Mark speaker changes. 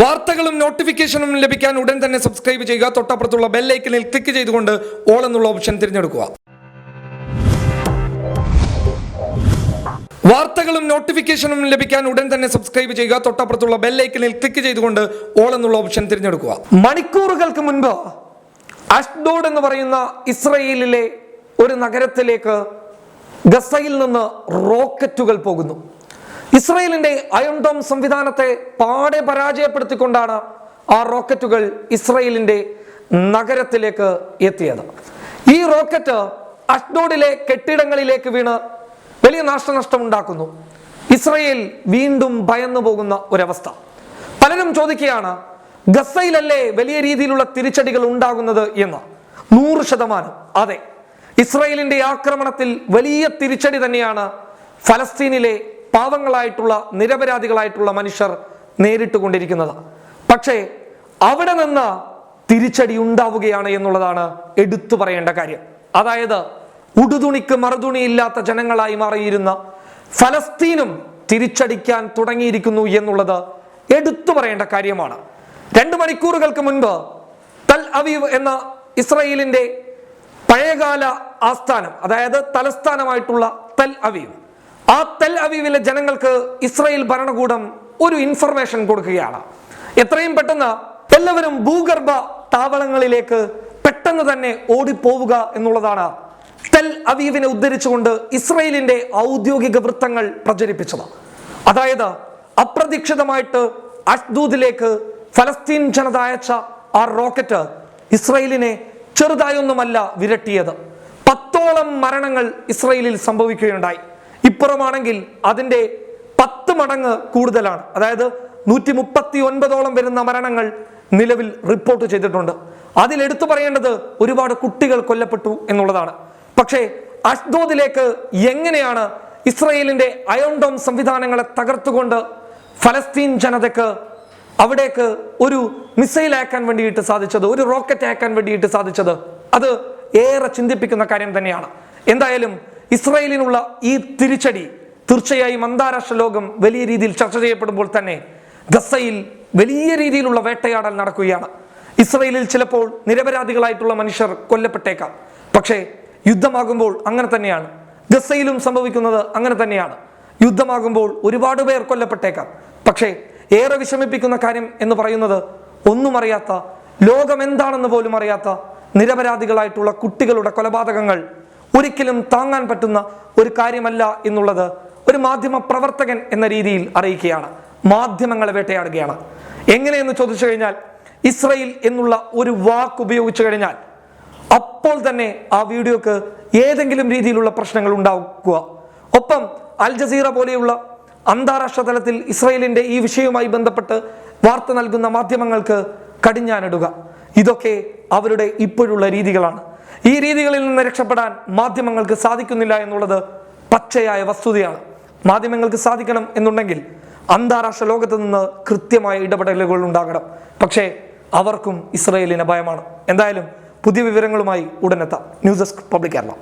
Speaker 1: വാർത്തകളും നോട്ടിഫിക്കേഷനും ലഭിക്കാൻ ഉടൻ തന്നെ സബ്സ്ക്രൈബ് ചെയ്യുക. തൊട്ടപ്പുറത്തുള്ള ബെല്ലൈക്കനിൽ ക്ലിക്ക് ചെയ്തുകൊണ്ട് ഓൾ എന്നുള്ള ഓപ്ഷൻ തിരഞ്ഞെടുക്കുക. വാർത്തകളും നോട്ടിഫിക്കേഷനും ലഭിക്കാൻ ഉടൻ തന്നെ സബ്സ്ക്രൈബ് ചെയ്യുക. തൊട്ടപ്പുറത്തുള്ള ബെല്ലൈക്കനിൽ ക്ലിക്ക് ചെയ്തുകൊണ്ട് ഓൾ എന്നുള്ള ഓപ്ഷൻ തിരഞ്ഞെടുക്കുക. മണിക്കൂറുകൾക്ക് മുൻപ് അഷ്ഡോഡ് എന്ന് പറയുന്ന ഇസ്രയേലിലെ ഒരു നഗരത്തിലേക്ക് ഗസയിൽ നിന്ന് റോക്കറ്റുകൾ പോകുന്നു. ഇസ്രയേലിന്റെ അയോൺഡോം സംവിധാനത്തെ പാടെ പരാജയപ്പെടുത്തിക്കൊണ്ടാണ് ആ റോക്കറ്റുകൾ ഇസ്രയേലിന്റെ നഗരത്തിലേക്ക് എത്തിയത്. ഈ റോക്കറ്റ് അഷ്ഡോഡിലെ കെട്ടിടങ്ങളിലേക്ക് വീണ് വലിയ നാശനഷ്ടം ഉണ്ടാക്കുന്നു ഇസ്രയേൽ വീണ്ടും ഭയന്നു പോകുന്ന ഒരവസ്ഥ. പലരും ചോദിക്കുകയാണ് ഗസയിലല്ലേ വലിയ രീതിയിലുള്ള തിരിച്ചടികൾ ഉണ്ടാകുന്നത് എന്ന്. നൂറ് ശതമാനം. അതെ ഇസ്രയേലിന്റെ ആക്രമണത്തിൽ വലിയ തിരിച്ചടി തന്നെയാണ് ഫലസ്തീനിലെ പാവങ്ങളായിട്ടുള്ള നിരപരാധികളായിട്ടുള്ള മനുഷ്യർ നേരിട്ട് കൊണ്ടിരിക്കുന്നത് പക്ഷേ അവിടെ നിന്ന് തിരിച്ചടി ഉണ്ടാവുകയാണ് എന്നുള്ളതാണ് എടുത്തു പറയേണ്ട കാര്യം. അതായത് ഉടുതുണിക്ക് മറുതുണിയില്ലാത്ത ജനങ്ങളായി മാറിയിരുന്ന ഫലസ്തീനും തിരിച്ചടിക്കാൻ തുടങ്ങിയിരിക്കുന്നു എന്നുള്ളത് എടുത്തു പറയേണ്ട കാര്യമാണ്. രണ്ട് മണിക്കൂറുകൾക്ക് മുൻപ് തൽ അവീവ് എന്ന ഇസ്രയേലിന്റെ പഴയകാല ആസ്ഥാനം അതായത് തലസ്ഥാനമായിട്ടുള്ള തൽ അവീവ് ആ തെൽ അവീവിലെ ജനങ്ങൾക്ക് ഇസ്രയേൽ ഭരണകൂടം ഒരു ഇൻഫർമേഷൻ കൊടുക്കുകയാണ്. എത്രയും പെട്ടെന്ന് എല്ലാവരും ഭൂഗർഭ താവളങ്ങളിലേക്ക് പെട്ടെന്ന് തന്നെ ഓടിപ്പോവുക എന്നുള്ളതാണ് തെൽ അവീവിനെ ഉദ്ധരിച്ചുകൊണ്ട് ഇസ്രയേലിന്റെ ഔദ്യോഗിക വൃത്തങ്ങൾ പ്രചരിപ്പിച്ചത്. അതായത് അപ്രതീക്ഷിതമായിട്ട് അഷ്ദൂദിലേക്ക് ഫലസ്തീൻ ജനത അയച്ച ആ റോക്കറ്റ് ഇസ്രയേലിനെ ചെറുതായൊന്നുമല്ല വിരട്ടിയത്. പത്തോളം മരണങ്ങൾ ഇസ്രയേലിൽ സംഭവിക്കുകയുണ്ടായി. ഇപ്പുറമാണെങ്കിൽ അതിന്റെ പത്ത് മടങ്ങ് കൂടുതലാണ്. അതായത് നൂറ്റി മുപ്പത്തി ഒൻപതോളം വരുന്ന മരണങ്ങൾ നിലവിൽ റിപ്പോർട്ട് ചെയ്തിട്ടുണ്ട്. അതിൽ എടുത്തു പറയേണ്ടത് ഒരുപാട് കുട്ടികൾ കൊല്ലപ്പെട്ടു എന്നുള്ളതാണ്. പക്ഷേ അഷ്ദോദിലേക്ക് എങ്ങനെയാണ് ഇസ്രയേലിന്റെ അയോണ്ടോം സംവിധാനങ്ങളെ തകർത്തുകൊണ്ട് ഫലസ്തീൻ ജനതയ്ക്ക് അവിടേക്ക് ഒരു മിസൈൽ അയക്കാൻ വേണ്ടിയിട്ട് സാധിച്ചത് ഒരു റോക്കറ്റ് അയക്കാൻ വേണ്ടിയിട്ട് സാധിച്ചത്? അത് ഏറെ ചിന്തിപ്പിക്കുന്ന കാര്യം തന്നെയാണ്. എന്തായാലും ഇസ്രയേലിനുള്ള ഈ തിരിച്ചടി തീർച്ചയായും അന്താരാഷ്ട്ര ലോകം വലിയ രീതിയിൽ ചർച്ച ചെയ്യപ്പെടുമ്പോൾ തന്നെ ഗസയിൽ വലിയ രീതിയിലുള്ള വേട്ടയാടൽ നടക്കുകയാണ്. ഇസ്രയേലിൽ ചിലപ്പോൾ നിരപരാധികളായിട്ടുള്ള മനുഷ്യർ കൊല്ലപ്പെട്ടേക്കാം. പക്ഷേ യുദ്ധമാകുമ്പോൾ അങ്ങനെ തന്നെയാണ്. ഗസയിലും സംഭവിക്കുന്നത് അങ്ങനെ തന്നെയാണ്. യുദ്ധമാകുമ്പോൾ ഒരുപാട് പേർ കൊല്ലപ്പെട്ടേക്കാം. പക്ഷേ ഏറെ വിഷമിപ്പിക്കുന്ന കാര്യം എന്ന് പറയുന്നത് ഒന്നും അറിയാത്ത ലോകം എന്താണെന്ന് പോലും അറിയാത്ത നിരപരാധികളായിട്ടുള്ള കുട്ടികളുടെ കൊലപാതകങ്ങൾ ഒരിക്കലും താങ്ങാൻ പറ്റുന്ന ഒരു കാര്യമല്ല എന്നുള്ളത് ഒരു മാധ്യമ പ്രവർത്തകൻ എന്ന രീതിയിൽ അറിയിക്കുകയാണ്. മാധ്യമങ്ങളെ വേട്ടയാടുകയാണ്. എങ്ങനെയെന്ന് ചോദിച്ചു കഴിഞ്ഞാൽ ഇസ്രയേൽ എന്നുള്ള ഒരു വാക്ക് ഉപയോഗിച്ചു കഴിഞ്ഞാൽ അപ്പോൾ തന്നെ ആ വീഡിയോക്ക് ഏതെങ്കിലും രീതിയിലുള്ള പ്രശ്നങ്ങൾ ഉണ്ടാക്കുക ഒപ്പം അൽ ജസീറ പോലെയുള്ള അന്താരാഷ്ട്ര തലത്തിൽ ഇസ്രയേലിന്റെ ഈ വിഷയവുമായി ബന്ധപ്പെട്ട് വാർത്ത നൽകുന്ന മാധ്യമങ്ങൾക്ക് കടിഞ്ഞാനിടുക. ഇതൊക്കെ അവരുടെ ഇപ്പോഴുള്ള രീതികളാണ്. ഈ രീതികളിൽ നിന്ന് രക്ഷപ്പെടാൻ മാധ്യമങ്ങൾക്ക് സാധിക്കുന്നില്ല എന്നുള്ളത് പച്ചയായ വസ്തുതയാണ്. മാധ്യമങ്ങൾക്ക് സാധിക്കണം എന്നുണ്ടെങ്കിൽ അന്താരാഷ്ട്ര ലോകത്ത് നിന്ന് കൃത്യമായ ഇടപെടലുകൾ ഉണ്ടാകണം. പക്ഷേ അവർക്കും ഇസ്രയേലിന് ഭയമാണ് എന്തായാലും പുതിയ വിവരങ്ങളുമായി ഉടനെത്താം ന്യൂസ് ഡെസ്ക് പബ്ലിക് കേരള.